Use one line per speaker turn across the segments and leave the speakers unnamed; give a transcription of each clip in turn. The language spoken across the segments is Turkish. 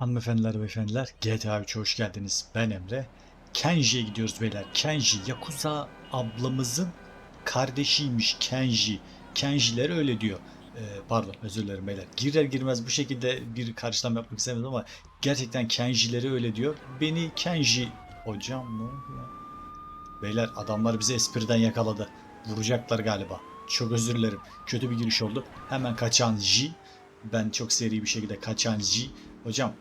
Hanımefendiler ve efendiler GTA 3'e hoş geldiniz. Ben Emre. Kenji'ye gidiyoruz beyler. Kenji, Yakuza ablamızın kardeşiymiş Kenji. Kenjiler öyle diyor. Ee, pardon özür dilerim beyler. Girer girmez bu şekilde bir karşılama yapmak istemedim ama gerçekten Kenjileri öyle diyor. Beni Kenji hocam ne oluyor? Beyler adamlar bizi espriden yakaladı. Vuracaklar galiba. Çok özür dilerim. Kötü bir giriş oldu. Hemen kaçan J. Ben çok seri bir şekilde kaçan J. Hocam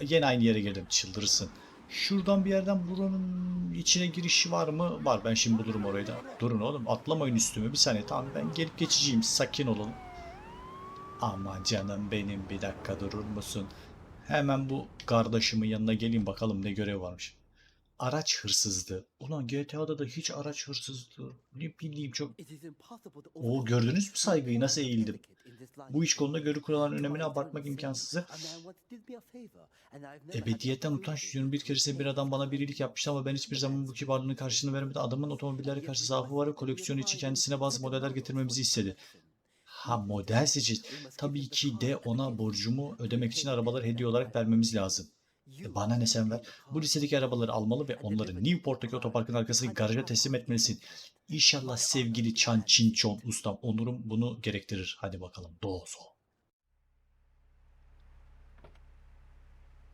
yine aynı yere girdim. Çıldırırsın. Şuradan bir yerden buranın içine girişi var mı? Var. Ben şimdi bulurum orayı da. Durun oğlum. Atlamayın üstüme. Bir saniye. Tamam ben gelip geçeceğim. Sakin olun. Aman canım benim. Bir dakika durur musun? Hemen bu kardeşimin yanına geleyim bakalım ne görev varmış. Araç hırsızlığı. Ulan GTA'da da hiç araç hırsızlığı. Ne bileyim çok...
O gördünüz mü saygıyı nasıl eğildim?
Bu iş konuda görü kuralların önemini abartmak imkansızı. Ebediyetten utanç duyuyorum. Bir keresinde bir adam bana bir iyilik yapmıştı ama ben hiçbir zaman bu kibarlığının karşılığını vermedi. Adamın otomobillere karşı zaafı var koleksiyonu için kendisine bazı modeller getirmemizi istedi. Ha model seçici. Tabii ki de ona borcumu ödemek için arabaları hediye olarak vermemiz lazım. E bana ne sen ver? Bu listedeki arabaları almalı ve onları Newport'taki otoparkın arkasındaki garaja teslim etmelisin. İnşallah sevgili Chan Chin Chon ustam onurum bunu gerektirir. Hadi bakalım. Dozo.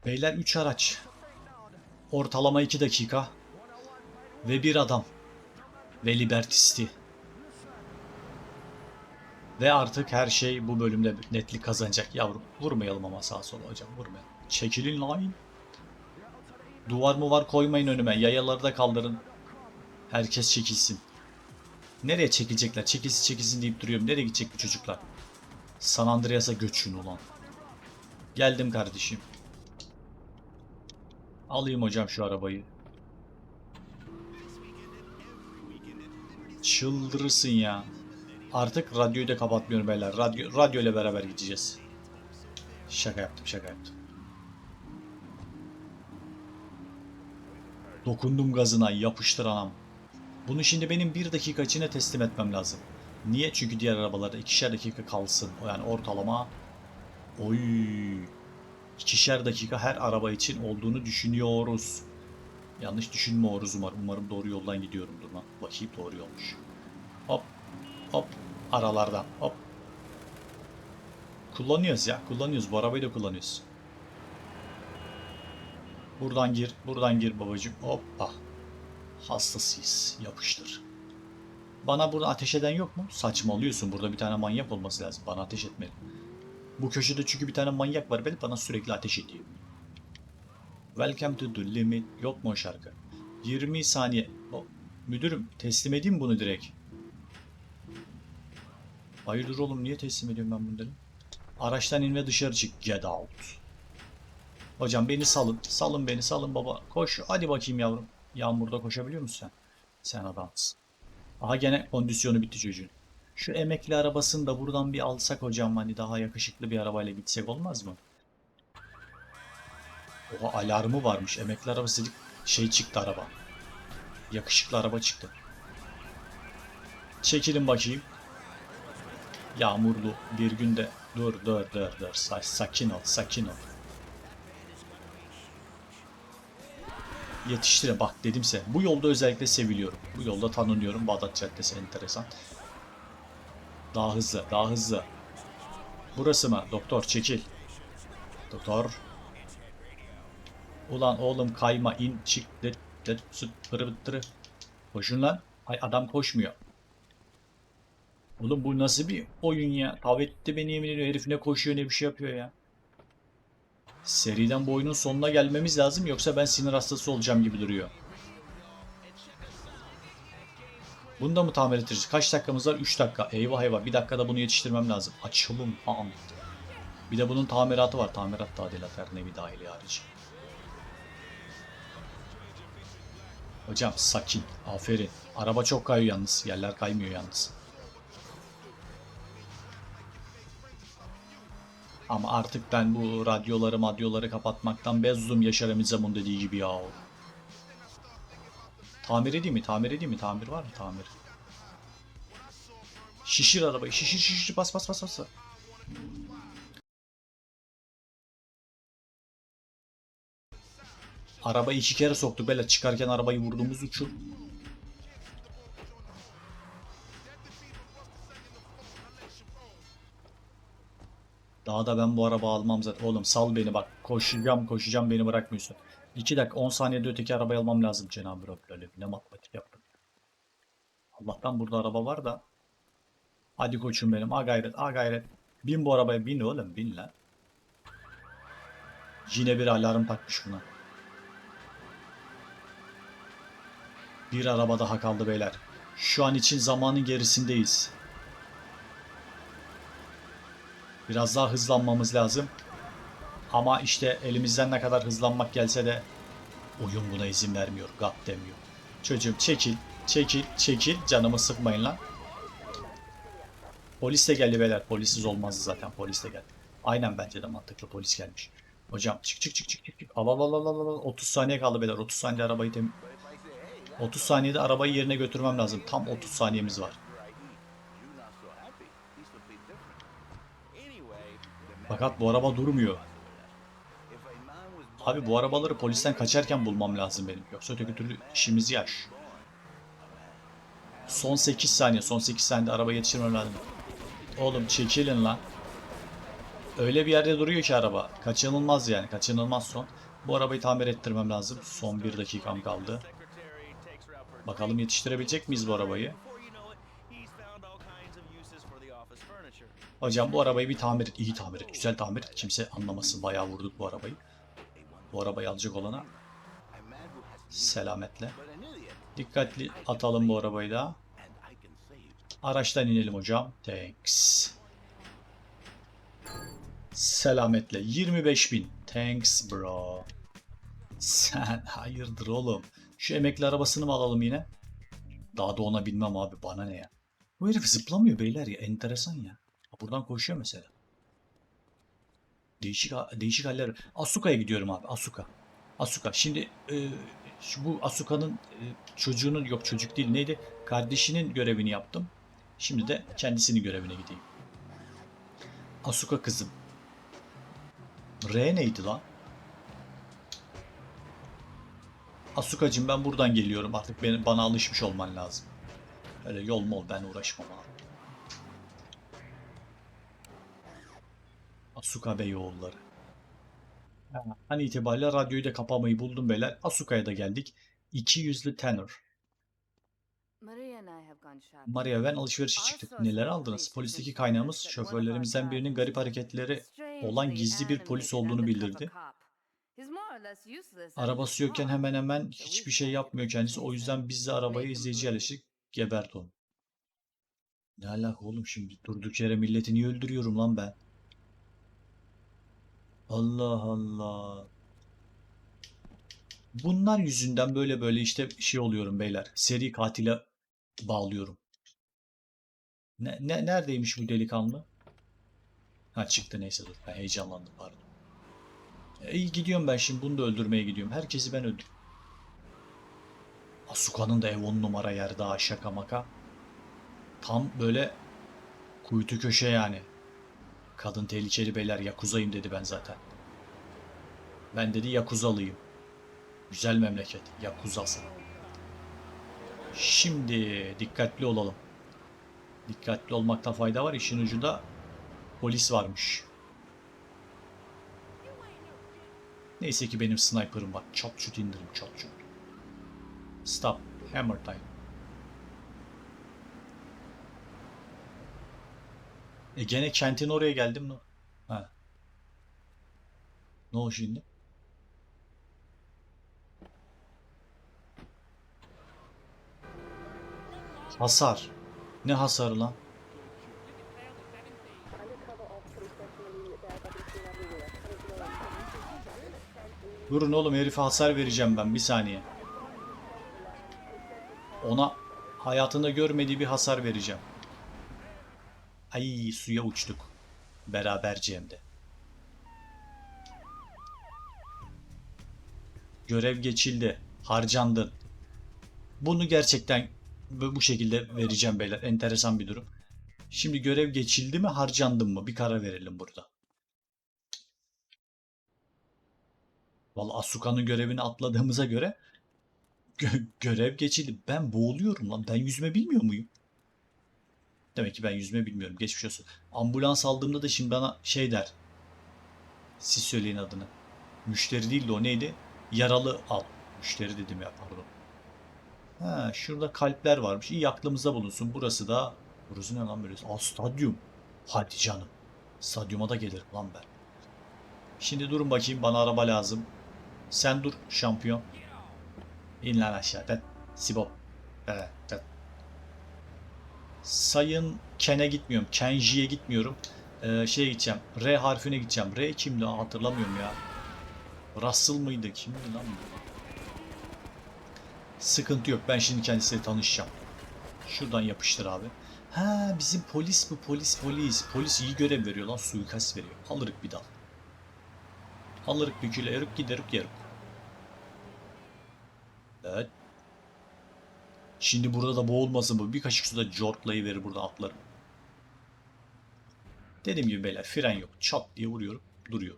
Beyler 3 araç. Ortalama 2 dakika. Ve bir adam. Ve Libertisti. Ve artık her şey bu bölümde netlik kazanacak. Yavrum vurmayalım ama sağa sola hocam vurmayalım. Çekilin line. Duvar mı var koymayın önüme. Yayaları da kaldırın. Herkes çekilsin. Nereye çekilecekler? Çekilsin çekilsin deyip duruyorum. Nereye gidecek bu çocuklar? San Andreas'a göçün ulan. Geldim kardeşim. Alayım hocam şu arabayı. Çıldırırsın ya. Artık radyoyu da kapatmıyorum beyler. Radyo, radyo ile beraber gideceğiz. Şaka yaptım şaka yaptım. Dokundum gazına yapıştır anam. Bunu şimdi benim bir dakika içine teslim etmem lazım. Niye? Çünkü diğer arabalarda ikişer dakika kalsın. Yani ortalama oy ikişer dakika her araba için olduğunu düşünüyoruz. Yanlış düşünmüyoruz umarım. Umarım doğru yoldan gidiyorumdur lan. Bakayım doğru yolmuş. Hop hop aralardan hop. Kullanıyoruz ya. Kullanıyoruz. Bu arabayı da kullanıyoruz. Buradan gir. Buradan gir babacığım. Hoppa. Hastasıyız. Yapıştır. Bana burada ateş eden yok mu? Saçmalıyorsun. Burada bir tane manyak olması lazım. Bana ateş etmeli. Bu köşede çünkü bir tane manyak var. Beni bana sürekli ateş ediyor. Welcome to the limit. Yok mu o şarkı? 20 saniye. O, müdürüm teslim edeyim bunu direkt. Hayırdır oğlum niye teslim ediyorum ben bunları? Araçtan in ve dışarı çık. Get out. Hocam beni salın. Salın beni salın baba. Koş. Hadi bakayım yavrum. Yağmurda koşabiliyor musun sen? Sen adamsın. Aha gene kondisyonu bitti çocuğun. Şu emekli arabasını da buradan bir alsak hocam hani daha yakışıklı bir arabayla gitsek olmaz mı? Oha alarmı varmış. Emekli arabası şey çıktı araba. Yakışıklı araba çıktı. Çekilin bakayım. Yağmurlu bir günde dur dur dur dur Sa- sakin ol sakin ol. Yetiştire bak dedimse. Bu yolda özellikle seviliyorum. Bu yolda tanınıyorum. Bağdat Caddesi enteresan. Daha hızlı, daha hızlı. Burası mı? Doktor çekil. Doktor. Ulan oğlum kayma in çık pırı bıttırı. Koşun lan. Ay adam koşmuyor. Oğlum bu nasıl bir oyun ya? Tav etti beni yemin ediyor. Herif ne koşuyor ne bir şey yapıyor ya. Seriden bu oyunun sonuna gelmemiz lazım yoksa ben sinir hastası olacağım gibi duruyor. Bunu da mı tamir ettireceğiz? Kaç dakikamız var? 3 dakika. Eyvah eyvah. Bir dakikada bunu yetiştirmem lazım. Açılım. Aa. Bir de bunun tamiratı var. Tamirat tadilat her nevi dahili harici. Hocam sakin. Aferin. Araba çok kayıyor yalnız. Yerler kaymıyor yalnız. Ama artık ben bu radyoları madyoları kapatmaktan bezdum Yaşar Emizam'ın dediği gibi ya. Tamir edeyim mi? Tamir edeyim mi? Tamir var mı? Tamir. Şişir arabayı. Şişir şişir. Bas bas bas bas. Arabayı iki kere soktuk böyle çıkarken arabayı vurduğumuz uçur. Daha da ben bu araba almam zaten. Oğlum sal beni bak. Koşacağım koşacağım beni bırakmıyorsun. 2 dakika 10 saniyede öteki arabayı almam lazım Cenab-ı Rabbim. Öyle ne matematik yaptım. Allah'tan burada araba var da. Hadi koçum benim. A gayret a gayret. Bin bu arabaya bin oğlum bin lan. Yine bir alarm takmış buna. Bir araba daha kaldı beyler. Şu an için zamanın gerisindeyiz. Biraz daha hızlanmamız lazım. Ama işte elimizden ne kadar hızlanmak gelse de oyun buna izin vermiyor. God demiyor. Çocuğum çekil, çekil, çekil. Canımı sıkmayın lan. Polis de geldi beyler. Polissiz olmazdı zaten. Polis de geldi. Aynen bence de mantıklı polis gelmiş. Hocam çık çık çık çık çık. al al al al al. 30 saniye kaldı beyler. 30 saniye arabayı tem 30 saniyede arabayı yerine götürmem lazım. Tam 30 saniyemiz var. Fakat bu araba durmuyor. Abi bu arabaları polisten kaçarken bulmam lazım benim. Yoksa öteki türlü işimiz yaş. Son 8 saniye. Son 8 saniyede araba yetiştirmem lazım. Oğlum çekilin lan. Öyle bir yerde duruyor ki araba. Kaçınılmaz yani. Kaçınılmaz son. Bu arabayı tamir ettirmem lazım. Son 1 dakikam kaldı. Bakalım yetiştirebilecek miyiz bu arabayı? Hocam bu arabayı bir tamir et. İyi tamir et. Güzel tamir et. Kimse anlamasın. Bayağı vurduk bu arabayı. Bu arabayı alacak olana selametle. Dikkatli atalım bu arabayı da. Araçtan inelim hocam. Thanks. Selametle. 25.000. Thanks bro. Sen hayırdır oğlum. Şu emekli arabasını mı alalım yine? Daha da ona binmem abi. Bana ne ya? Bu herif zıplamıyor beyler ya. Enteresan ya. Buradan koşuyor mesela. Değişik değişik haller. Asuka'ya gidiyorum abi. Asuka. Asuka. Şimdi e, şu bu Asuka'nın e, çocuğunun yok çocuk değil neydi? Kardeşinin görevini yaptım. Şimdi de kendisinin görevine gideyim. Asuka kızım. R neydi lan? Asukacım ben buradan geliyorum. Artık beni, bana alışmış olman lazım. Öyle yol mol ben uğraşmam abi. Asuka Beyoğulları. An itibariyle radyoyu da kapamayı buldum beyler. Asuka'ya da geldik. 200'lü tenor. Maria ben alışverişe çıktık. Neler aldınız? Polisteki kaynağımız şoförlerimizden birinin garip hareketleri olan gizli bir polis olduğunu bildirdi. Arabası yokken hemen hemen hiçbir şey yapmıyor kendisi. O yüzden biz de arabayı izleyici yerleştik. Gebert onu. Ne alaka oğlum şimdi durduk yere milleti niye öldürüyorum lan ben? Allah Allah. Bunlar yüzünden böyle böyle işte şey oluyorum beyler. Seri katile bağlıyorum. Ne, ne neredeymiş bu delikanlı? Ha çıktı neyse dur. Ben heyecanlandım pardon. E, gidiyorum ben şimdi bunu da öldürmeye gidiyorum. Herkesi ben öldür. Asuka'nın da ev on numara yer daha şaka maka. Tam böyle kuytu köşe yani. Kadın tehlikeli beyler yakuzayım dedi ben zaten. Ben dedi yakuzalıyım. Güzel memleket yakuzası. Şimdi dikkatli olalım. Dikkatli olmakta fayda var. İşin ucunda polis varmış. Neyse ki benim sniper'ım var. Çat çut indirim çat çut. Stop. Hammer time. E gene kentin oraya geldim. Ha. Ne o şimdi? Hasar. Ne hasarı lan? Durun oğlum herife hasar vereceğim ben bir saniye. Ona hayatında görmediği bir hasar vereceğim. Ay suya uçtuk. Beraberce hem de. Görev geçildi. Harcandın. Bunu gerçekten bu şekilde vereceğim beyler. Enteresan bir durum. Şimdi görev geçildi mi harcandın mı? Bir karar verelim burada. Vallahi Asuka'nın görevini atladığımıza göre gö- görev geçildi. Ben boğuluyorum lan. Ben yüzme bilmiyor muyum? Demek ki ben yüzme bilmiyorum. Geçmiş olsun. Ambulans aldığımda da şimdi bana şey der. Siz söyleyin adını. Müşteri değil de o neydi? Yaralı al. Müşteri dedim ya pardon. Ha, şurada kalpler varmış. İyi aklımızda bulunsun. Burası da burası ne lan böyle? Aa stadyum. Hadi canım. Stadyuma da gelirim lan ben. Şimdi durun bakayım bana araba lazım. Sen dur şampiyon. İn lan aşağıdan. Sibo. Evet, evet. Sayın Ken'e gitmiyorum. Kenji'ye gitmiyorum. Ee, şeye gideceğim. R harfine gideceğim. R kimdi? Hatırlamıyorum ya. Russell mıydı? Kimdi lan bu? Sıkıntı yok. Ben şimdi kendisiyle tanışacağım. Şuradan yapıştır abi. Ha bizim polis bu polis polis. Polis iyi görev veriyor lan suikast veriyor. Alırık bir dal. Alırık erik giderük yerik. Evet. Şimdi burada da boğulmasın bu. Bir kaşık suda cortlayı verir burada atlarım. Dediğim gibi beyler fren yok. Çat diye vuruyorum. Duruyor.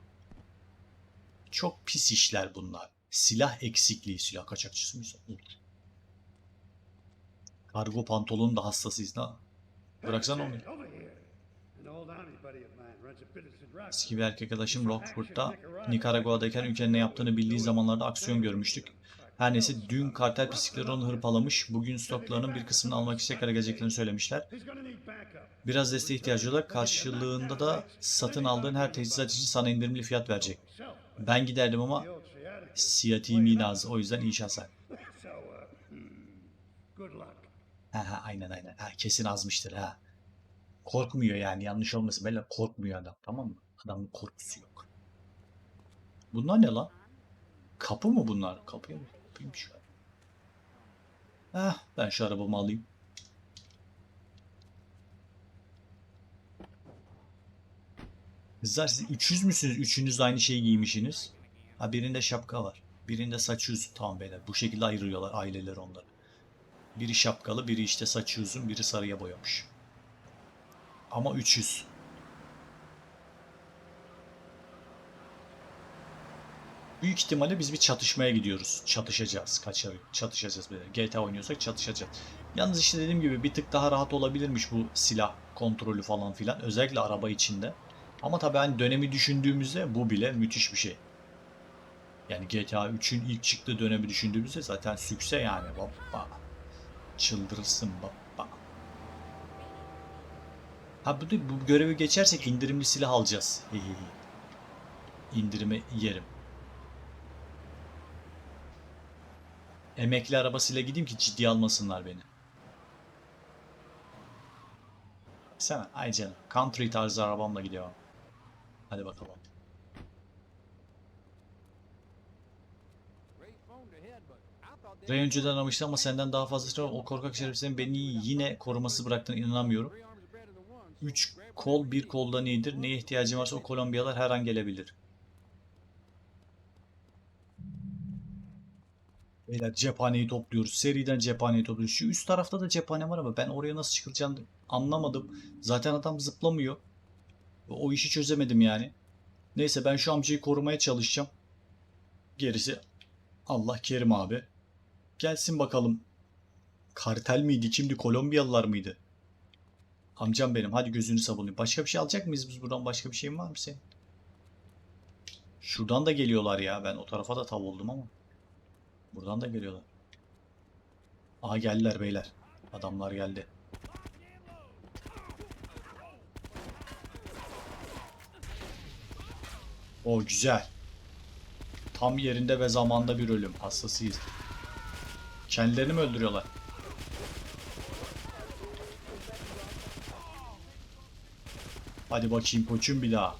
Çok pis işler bunlar. Silah eksikliği. Silah kaçakçısı mıyız? Kargo pantolonun da hassasıyız da. Bıraksana onu. Eski bir erkek arkadaşım Rockford'da Nikaragua'dayken ülkenin ne yaptığını bildiği zamanlarda aksiyon görmüştük. Her neyse dün kartel pislikleri onu hırpalamış. Bugün stoklarının bir kısmını almak için tekrar geleceklerini söylemişler. Biraz desteğe ihtiyacı olarak karşılığında da satın aldığın her teçhizat için sana indirimli fiyat verecek. Ben giderdim ama siyatiğim az. O yüzden iyi şanslar. Ha, ha, aynen aynen. Ha, kesin azmıştır ha. Korkmuyor yani yanlış olmasın. Böyle korkmuyor adam tamam mı? Adamın korkusu yok. Bunlar ne lan? Kapı mı bunlar? Kapıya mı? Kapıymış. Heh, ben şu arabamı alayım. Kızlar siz 300 müsünüz? Üçünüz aynı şeyi giymişsiniz. Ha birinde şapka var. Birinde saç uzun. Tamam beyler. Bu şekilde ayırıyorlar aileler onları. Biri şapkalı, biri işte saçı uzun, biri sarıya boyamış. Ama 300. Büyük ihtimalle biz bir çatışmaya gidiyoruz. Çatışacağız. Kaçar, çatışacağız böyle. GTA oynuyorsak çatışacağız. Yalnız işte dediğim gibi bir tık daha rahat olabilirmiş bu silah kontrolü falan filan. Özellikle araba içinde. Ama tabii hani dönemi düşündüğümüzde bu bile müthiş bir şey. Yani GTA 3'ün ilk çıktığı dönemi düşündüğümüzde zaten sükse yani. Baba. Çıldırırsın baba. Ha bu, bu görevi geçersek indirimli silah alacağız. İndirime yerim. Emekli arabasıyla gideyim ki ciddiye almasınlar beni. Sen ay canım. Country tarzı arabamla gidiyorum. Hadi bakalım. Ray önceden aramıştı ama senden daha fazla o korkak şerefsizin beni yine koruması bıraktığına inanamıyorum. 3 kol bir koldan iyidir. Neye ihtiyacın varsa o Kolombiyalar her an gelebilir. Beyler cephaneyi topluyoruz. Seriden cephaneyi topluyoruz. Şu üst tarafta da cephane var ama ben oraya nasıl çıkılacağını anlamadım. Zaten adam zıplamıyor. O işi çözemedim yani. Neyse ben şu amcayı korumaya çalışacağım. Gerisi Allah kerim abi. Gelsin bakalım. Kartel miydi? Kimdi? Kolombiyalılar mıydı? Amcam benim. Hadi gözünü sabunlayayım. Başka bir şey alacak mıyız biz buradan? Başka bir şeyin var mı senin? Şuradan da geliyorlar ya. Ben o tarafa da tav oldum ama. Buradan da geliyorlar. Aha geldiler beyler. Adamlar geldi. O güzel. Tam yerinde ve zamanda bir ölüm. Hastasıyız. Kendilerini mi öldürüyorlar? Hadi bakayım koçum bir daha.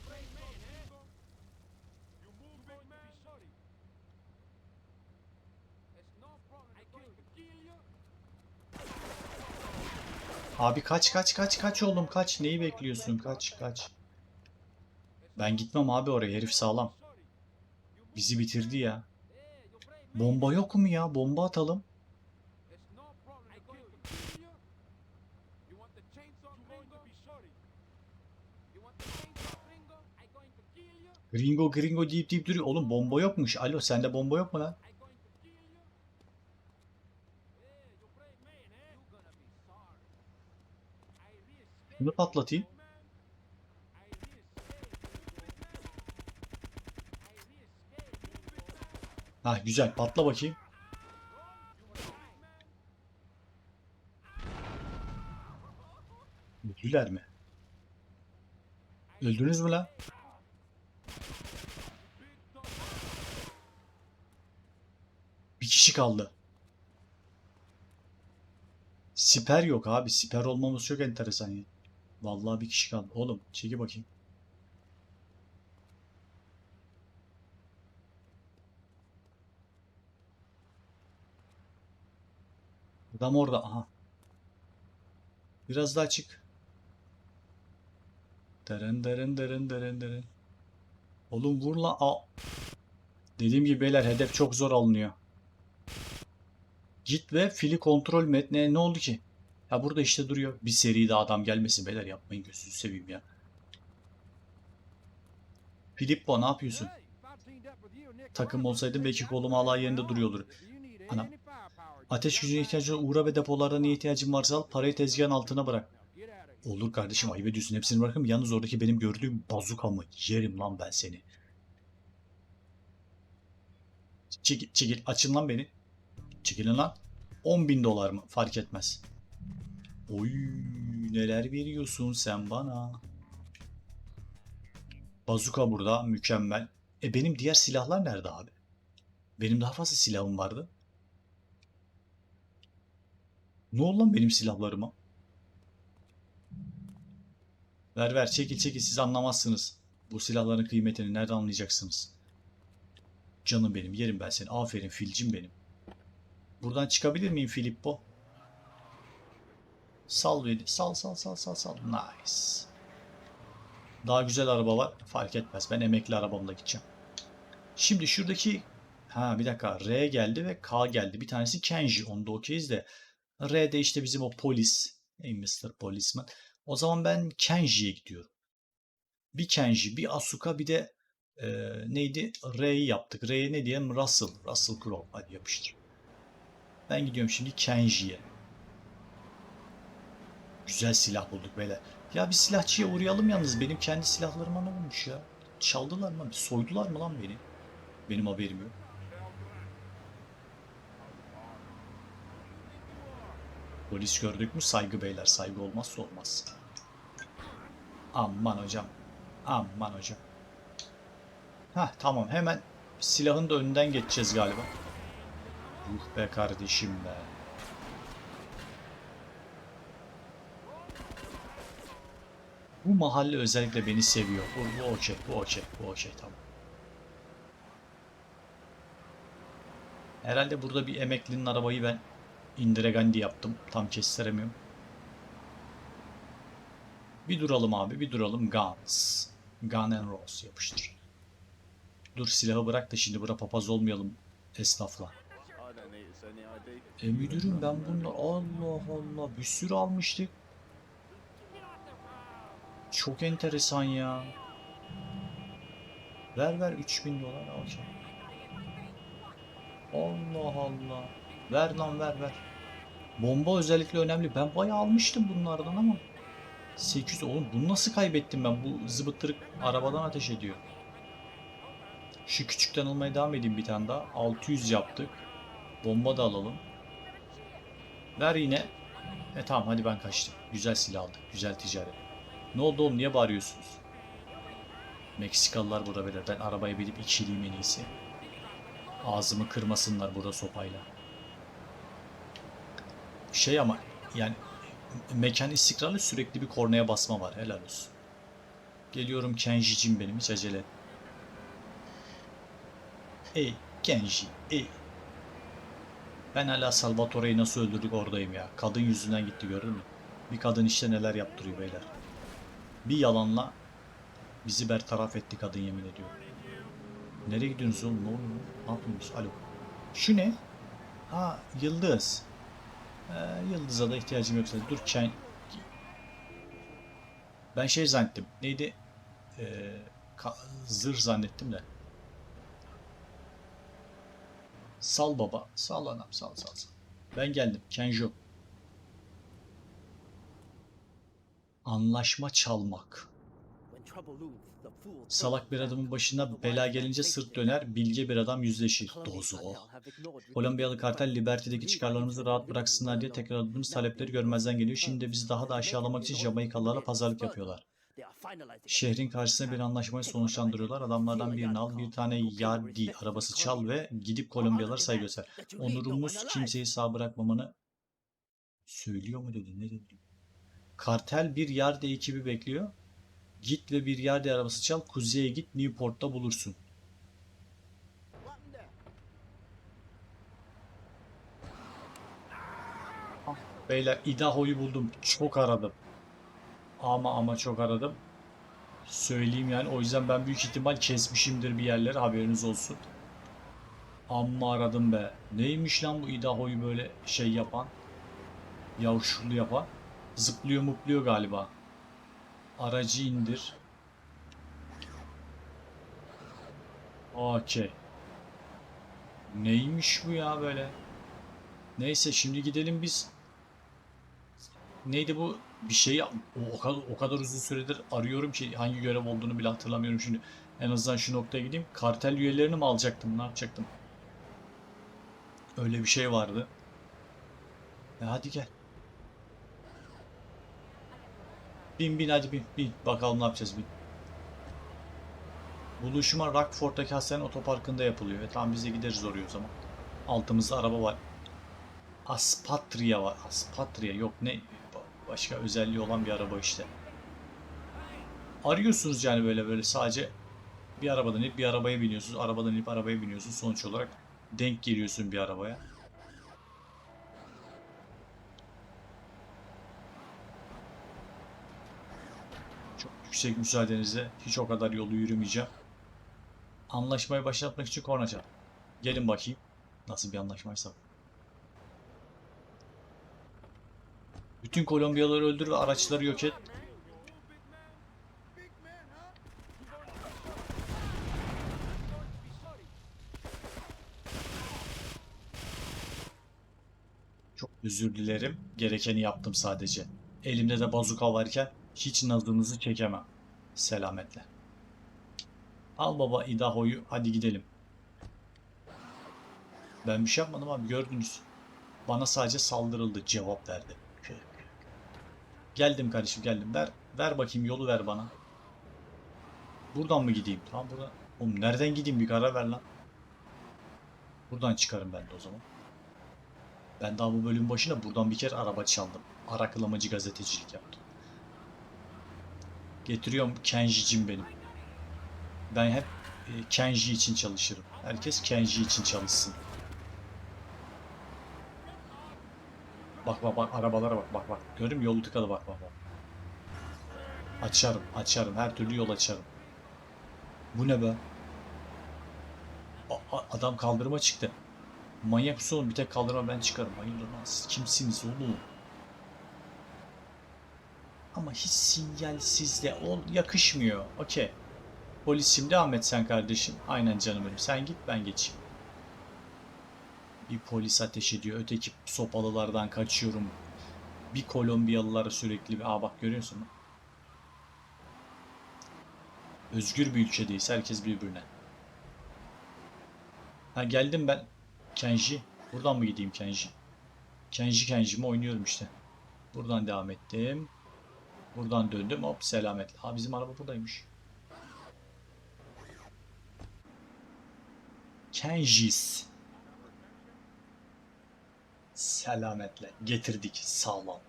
Abi kaç kaç kaç kaç oğlum kaç. Neyi bekliyorsun? Kaç kaç. Ben gitmem abi oraya. Herif sağlam. Bizi bitirdi ya. Bomba yok mu ya? Bomba atalım. Gringo gringo deyip deyip duruyor. Oğlum bomba yokmuş. Alo sende bomba yok mu lan? Bunu patlatayım. Ha güzel patla bakayım. Öldüler mi? Öldünüz mü lan? Bir kişi kaldı. Siper yok abi. Siper olmamız çok enteresan ya. Vallahi bir kişi kaldı. Oğlum çeki bakayım. Adam orada. Aha. Biraz daha çık. Dırın dırın dırın dırın dırın. Oğlum vur la. Aa. Dediğim gibi beyler hedef çok zor alınıyor. Git ve fili kontrol met. Ne, ne oldu ki? Ya burada işte duruyor. Bir seri daha adam gelmesin beyler yapmayın gözünüzü seveyim ya. Filippo ne yapıyorsun?
Takım olsaydı belki kolum alay yerinde duruyordur.
Anam. Ateş gücüne ihtiyacın uğra ve depolarda ne ihtiyacın varsa al parayı tezgahın altına bırak. Olur kardeşim ayıp ediyorsun hepsini bırakın. Yalnız oradaki benim gördüğüm bazuka mı? Yerim lan ben seni. Çekil, çekil açın lan beni. Çekilin lan. 10 bin dolar mı? Fark etmez. Oy neler veriyorsun sen bana. Bazuka burada mükemmel. E benim diğer silahlar nerede abi? Benim daha fazla silahım vardı. Ne oldu lan benim silahlarıma? Ver ver çekil çekil siz anlamazsınız. Bu silahların kıymetini nereden anlayacaksınız? Canım benim yerim ben seni. Aferin filcim benim. Buradan çıkabilir miyim Filippo? Sal. Sal sal sal sal sal. Nice. Daha güzel araba var. Fark etmez. Ben emekli arabamla gideceğim. Şimdi şuradaki ha bir dakika R geldi ve K geldi. Bir tanesi Kenji. Onda okeyiz de. R'de işte bizim o polis. Hey Mr. Policeman. O zaman ben Kenji'ye gidiyorum. Bir Kenji, bir Asuka, bir de e, neydi? R'yi yaptık. R'ye ne diyelim? Russell. Russell Crowe. Hadi yapıştır. Ben gidiyorum şimdi Kenji'ye. Güzel silah bulduk böyle. Ya bir silahçıya uğrayalım yalnız. Benim kendi silahlarıma ne olmuş ya? Çaldılar mı? Soydular mı lan beni? Benim haberim yok. Polis gördük mü saygı beyler. Saygı olmazsa olmaz. Aman hocam. Aman hocam. Hah tamam hemen silahın da önünden geçeceğiz galiba. Yuh be kardeşim be. Bu mahalle özellikle beni seviyor. Bu, bu okey, bu okey, bu okey tamam. Herhalde burada bir emeklinin arabayı ben indiregandi yaptım. Tam kestiremiyorum. Bir duralım abi, bir duralım. Guns. Gun and Rose yapıştır. Dur silahı bırak da şimdi bura papaz olmayalım esnafla. E müdürüm ben bunu Allah Allah bir sürü almıştık. Çok enteresan ya. Ver ver 3000 dolar okey. Allah Allah. Ver lan ver ver. Bomba özellikle önemli. Ben bayağı almıştım bunlardan ama. 800 oğlum bunu nasıl kaybettim ben? Bu zıbıttırık arabadan ateş ediyor. Şu küçükten almaya devam edeyim bir tane daha. 600 yaptık. Bomba da alalım. Ver yine. E tamam hadi ben kaçtım. Güzel silah aldık. Güzel ticaret. Ne oldu oğlum niye bağırıyorsunuz? Meksikalılar burada böyle. Ben arabaya binip ikiliyim en iyisi. Ağzımı kırmasınlar burada sopayla. Şey ama yani mekan istikrarlı sürekli bir kornaya basma var. Helal olsun. Geliyorum Kenji'cim benim hiç acele. Ey Kenji ey. Ben hala Salvatore'yi nasıl öldürdük oradayım ya. Kadın yüzünden gitti gördün mü? Bir kadın işte neler yaptırıyor beyler. Bir yalanla bizi bertaraf etti kadın yemin ediyorum. Nereye gidiyorsunuz oğlum? Ne oluyor? Ne yapıyorsunuz? Alo. Şu ne? Ha yıldız. Ee, yıldıza da ihtiyacım yoksa. Dur Ken... Ben şey zannettim. Neydi? Ee, zırh zannettim de. Sal baba. Sal anam. Sal sal sal. Ben geldim. Kenjo. Anlaşma çalmak. Salak bir adamın başına bela gelince sırt döner, bilge bir adam yüzleşir. Dozu o. Kolombiyalı kartel Liberty'deki çıkarlarımızı rahat bıraksınlar diye tekrar adımız talepleri görmezden geliyor. Şimdi de bizi daha da aşağılamak için Jamaikalılarla pazarlık yapıyorlar. Şehrin karşısına bir anlaşmayı sonuçlandırıyorlar. Adamlardan birini al, bir tane Yardi arabası çal ve gidip Kolombiyalılara saygı göster. Onurumuz kimseyi sağ bırakmamanı söylüyor mu dedi, ne dedi? Kartel bir Yardi ekibi bekliyor. Git ve bir Yardi arabası çal, kuzeye git, Newport'ta bulursun. Beyler Idaho'yu buldum. Çok aradım. Ama ama çok aradım. Söyleyeyim yani. O yüzden ben büyük ihtimal kesmişimdir bir yerleri. Haberiniz olsun. Amma aradım be. Neymiş lan bu Idaho'yu böyle şey yapan? Yavşurlu yapan. Zıplıyor mupluyor galiba. Aracı indir. Okey. Neymiş bu ya böyle? Neyse şimdi gidelim biz. Neydi bu? Bir şey o, o kadar o kadar uzun süredir arıyorum ki hangi görev olduğunu bile hatırlamıyorum şimdi. En azından şu noktaya gideyim. Kartel üyelerini mi alacaktım? Ne yapacaktım? Öyle bir şey vardı. E hadi gel. Bin bin hadi bin bin. Bakalım ne yapacağız bin. Buluşma Rockford'daki hastanenin otoparkında yapılıyor. E tamam biz de gideriz oraya o zaman. Altımızda araba var. Aspatria var. Aspatria yok ne başka özelliği olan bir araba işte. Arıyorsunuz yani böyle böyle sadece bir arabadan inip bir arabaya biniyorsunuz. Arabadan inip arabaya biniyorsunuz. Sonuç olarak denk geliyorsun bir arabaya. Çok yüksek müsaadenizle hiç o kadar yolu yürümeyeceğim. Anlaşmayı başlatmak için korna çal. Gelin bakayım. Nasıl bir anlaşmaysa. Bütün Kolombiyalıları öldür ve araçları yok et. Çok özür dilerim. Gerekeni yaptım sadece. Elimde de bazuka varken hiç nazınızı çekemem. Selametle. Al baba Idaho'yu hadi gidelim. Ben bir şey yapmadım abi gördünüz. Bana sadece saldırıldı cevap verdi. Geldim kardeşim geldim. Ver ver bakayım yolu ver bana. Buradan mı gideyim? Tamam buradan. Oğlum nereden gideyim bir karar ver lan. Buradan çıkarım ben de o zaman. Ben daha bu bölüm başında buradan bir kere araba çaldım. Araklamacı gazetecilik yaptım. Getiriyorum Kenji'cim benim. Ben hep e, Kenji için çalışırım. Herkes Kenji için çalışsın. Bak bak bak arabalara bak bak bak. Görüyor musun? Yolu tıkalı bak bak bak. Açarım açarım. Her türlü yol açarım. Bu ne be? A- adam kaldırıma çıktı. Manyak oğlum? Bir tek kaldırıma ben çıkarım. Hayırdır lan kimsiniz oğlum? Ama hiç sinyalsizle ol yakışmıyor. Okey. Polis şimdi Ahmet sen kardeşim. Aynen canım benim. Sen git ben geçeyim. Bir polis ateş ediyor. Öteki sopalılardan kaçıyorum. Bir Kolombiyalılara sürekli bir... Aa bak görüyorsun? Özgür bir ülkedeyiz. Herkes birbirine. Ha geldim ben. Kenji. Buradan mı gideyim Kenji? Kenji Kenji'mi oynuyorum işte. Buradan devam ettim. Buradan döndüm. Hop selametle. Ha bizim araba buradaymış. Kenjis. Selametle. Getirdik. Sağlam.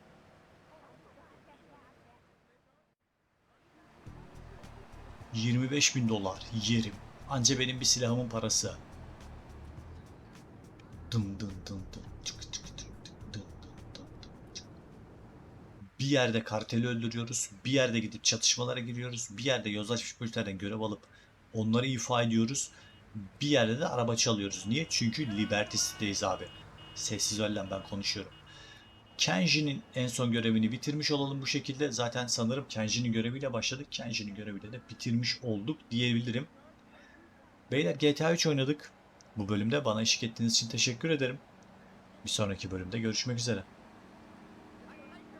...25 bin dolar yerim. Anca benim bir silahımın parası. Dın dın dın dın. Bir yerde karteli öldürüyoruz. Bir yerde gidip çatışmalara giriyoruz. Bir yerde yozlaşmış polislerden görev alıp onları ifa ediyoruz. Bir yerde de araba çalıyoruz. Niye? Çünkü Liberty City'deyiz abi. Sessiz lan ben konuşuyorum. Kenji'nin en son görevini bitirmiş olalım bu şekilde. Zaten sanırım Kenji'nin göreviyle başladık. Kenji'nin göreviyle de bitirmiş olduk diyebilirim. Beyler GTA 3 oynadık. Bu bölümde bana eşlik ettiğiniz için teşekkür ederim. Bir sonraki bölümde görüşmek üzere.